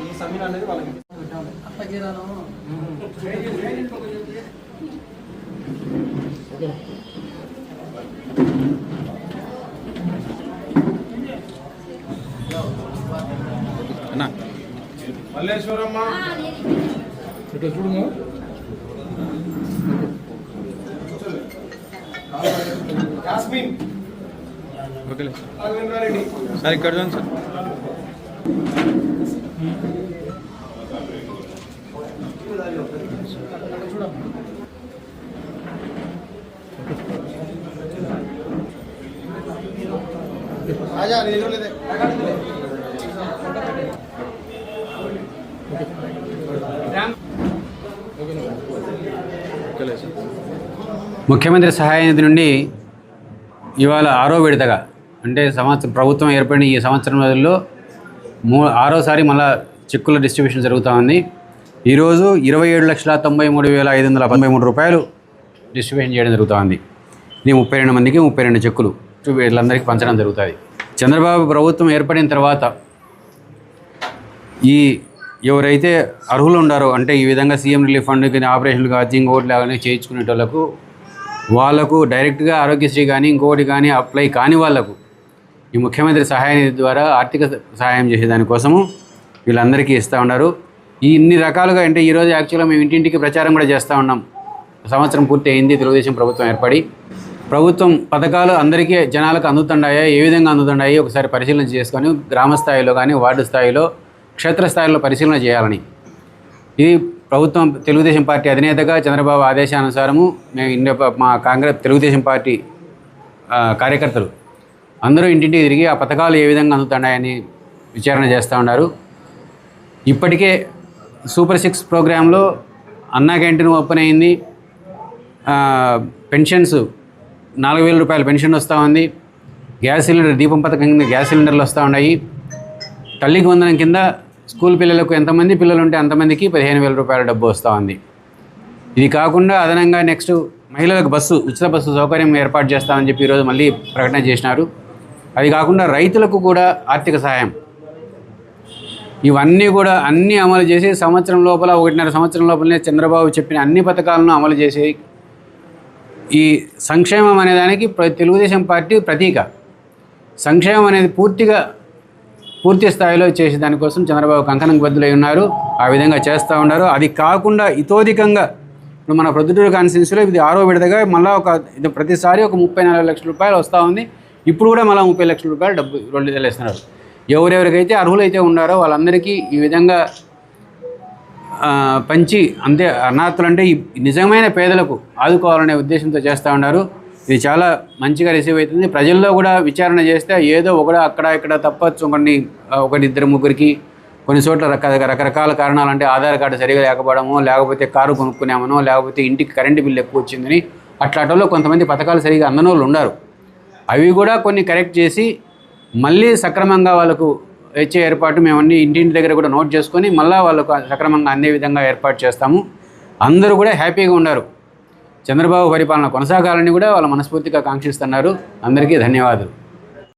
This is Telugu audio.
ఈ సమీర అనేది వాళ్ళకి అన్నా మల్లేశ్వరమ్మ యాస్మిన్ సార్ ఇక్కడ చూడండి సార్. రాజా నేను లేదే ఓకేలే సార్ ముఖ్యమంత్రి సహాయ నిధి నుండి ఇవాళ ఆరో విడతగా అంటే సంవత్సరం ప్రభుత్వం ఏర్పడిన ఈ సంవత్సరం రోజుల్లో మూ ఆరోసారి మళ్ళా చెక్కుల డిస్ట్రిబ్యూషన్ జరుగుతూ ఉంది. ఈరోజు ఇరవై ఏడు లక్షల తొంభై మూడు వేల ఐదు వందల తొంభై మూడు రూపాయలు డిస్ట్రిబ్యూషన్ చేయడం జరుగుతూ ఉంది. ఇది ముప్పై రెండు మందికి ముప్పై రెండు చెక్కులు వీళ్ళందరికీ పంచడం జరుగుతుంది. చంద్రబాబు ప్రభుత్వం ఏర్పడిన తర్వాత ఈ ఎవరైతే అర్హులు ఉండారో అంటే ఈ విధంగా సీఎం రిలీఫ్ ఫండ్ కానీ ఆపరేషన్లు కానీ ఇంకోటి లాగానే చేయించుకునేటోళ్ళకు వాళ్ళకు డైరెక్ట్గా ఆరోగ్యశ్రీ కానీ ఇంకోటి కానీ అప్లై కాని వాళ్ళకు ఈ ముఖ్యమంత్రి సహాయ నిధి ద్వారా ఆర్థిక సహాయం చేసే దానికోసము వీళ్ళందరికీ ఇస్తూ ఉన్నారు. ఈ ఇన్ని రకాలుగా అంటే ఈరోజు యాక్చువల్గా మేము ఇంటింటికి ప్రచారం కూడా చేస్తూ ఉన్నాం. సంవత్సరం పూర్తి అయింది తెలుగుదేశం ప్రభుత్వం ఏర్పడి. ప్రభుత్వం పథకాలు అందరికీ జనాలకు అందుతున్నాయా ఏ విధంగా అందుతున్నాయి ఒకసారి పరిశీలన చేసుకొని గ్రామ స్థాయిలో కానీ వార్డు స్థాయిలో క్షేత్రస్థాయిలో పరిశీలన చేయాలని. ఇది ప్రభుత్వం తెలుగుదేశం పార్టీ అధినేతగా చంద్రబాబు ఆదేశానుసారము మేము ఇండియా మా కాంగ్రెస్ తెలుగుదేశం పార్టీ కార్యకర్తలు అందరూ ఇంటింటికి తిరిగి ఆ పథకాలు ఏ విధంగా అందుతున్నాయని విచారణ చేస్తూ ఉన్నారు. ఇప్పటికే సూపర్ సిక్స్ ప్రోగ్రాంలో అన్నా క్యాంటీన్ ఓపెన్ అయింది. పెన్షన్స్ నాలుగు వేల రూపాయల పెన్షన్ వస్తూ ఉంది. గ్యాస్ సిలిండర్ దీపం పథకం కింద గ్యాస్ సిలిండర్లు వస్తూ ఉన్నాయి. తల్లికి వందనం కింద స్కూల్ పిల్లలకు ఎంతమంది పిల్లలు ఉంటే అంతమందికి పదిహేను వేల రూపాయల డబ్బు వస్తూ ఉంది. ఇది కాకుండా అదనంగా నెక్స్ట్ మహిళలకు బస్సు ఉచిత బస్సు సౌకర్యం ఏర్పాటు చేస్తామని చెప్పి ఈరోజు మళ్ళీ ప్రకటన చేసినారు. అది కాకుండా రైతులకు కూడా ఆర్థిక సహాయం. ఇవన్నీ కూడా అన్నీ అమలు చేసి సంవత్సరం లోపల ఒకటిన్నర సంవత్సరం లోపలనే చంద్రబాబు చెప్పిన అన్ని పథకాలను అమలు చేసి ఈ సంక్షేమం అనేదానికి ప్ర- తెలుగుదేశం పార్టీ ప్రతీక. సంక్షేమం అనేది పూర్తిగా పూర్తి స్థాయిలో చేసే దానికోసం చంద్రబాబు కంకణం బద్దులై ఉన్నారు. ఆ విధంగా చేస్తూ ఉన్నారు. అది కాకుండా ఇతోధికంగా ఇప్పుడు మన ప్రొద్దుటూరు కాన్స్టిట్యూన్సీలో ఇది ఆరో విడతగా మళ్ళీ ఒక ఇది ప్రతిసారి ఒక ముప్పై నలభై లక్షల రూపాయలు వస్తూ ఉంది. ఇప్పుడు కూడా మళ్ళీ ముప్పై లక్షల రూపాయలు డబ్బు రెండు విధాలు ఇస్తున్నారు ఎవరెవరికైతే అర్హులైతే ఉన్నారో వాళ్ళందరికీ ఈ విధంగా పంచి అంతే అనాథులు అంటే నిజమైన పేదలకు ఆదుకోవాలనే ఉద్దేశంతో చేస్తూ ఉన్నారు. ఇది చాలా మంచిగా రిసీవ్ అవుతుంది. ప్రజల్లో కూడా విచారణ చేస్తే ఏదో ఒకడ అక్కడ ఇక్కడ తప్పచ్చు. కొన్ని ఒకటి ఇద్దరు ముగ్గురికి కొన్ని చోట్ల రక రకరకాల కారణాలు అంటే ఆధార్ కార్డు సరిగా లేకపోవడమో లేకపోతే కారు కొనుక్కున్నామనో లేకపోతే ఇంటికి కరెంటు బిల్లు ఎక్కువ వచ్చిందని అట్లాటలో కొంతమంది పథకాలు సరిగా అందనోళ్ళు వాళ్ళు ఉన్నారు అవి కూడా కొన్ని కరెక్ట్ చేసి మళ్ళీ సక్రమంగా వాళ్ళకు వచ్చే ఏర్పాటు మేము అన్ని ఇంటింటి దగ్గర కూడా నోట్ చేసుకొని మళ్ళీ వాళ్ళకు సక్రమంగా అందే విధంగా ఏర్పాటు చేస్తాము. అందరూ కూడా హ్యాపీగా ఉన్నారు చంద్రబాబు పరిపాలన కొనసాగాలని కూడా వాళ్ళ మనస్ఫూర్తిగా కాంక్షిస్తున్నారు. అందరికీ ధన్యవాదాలు.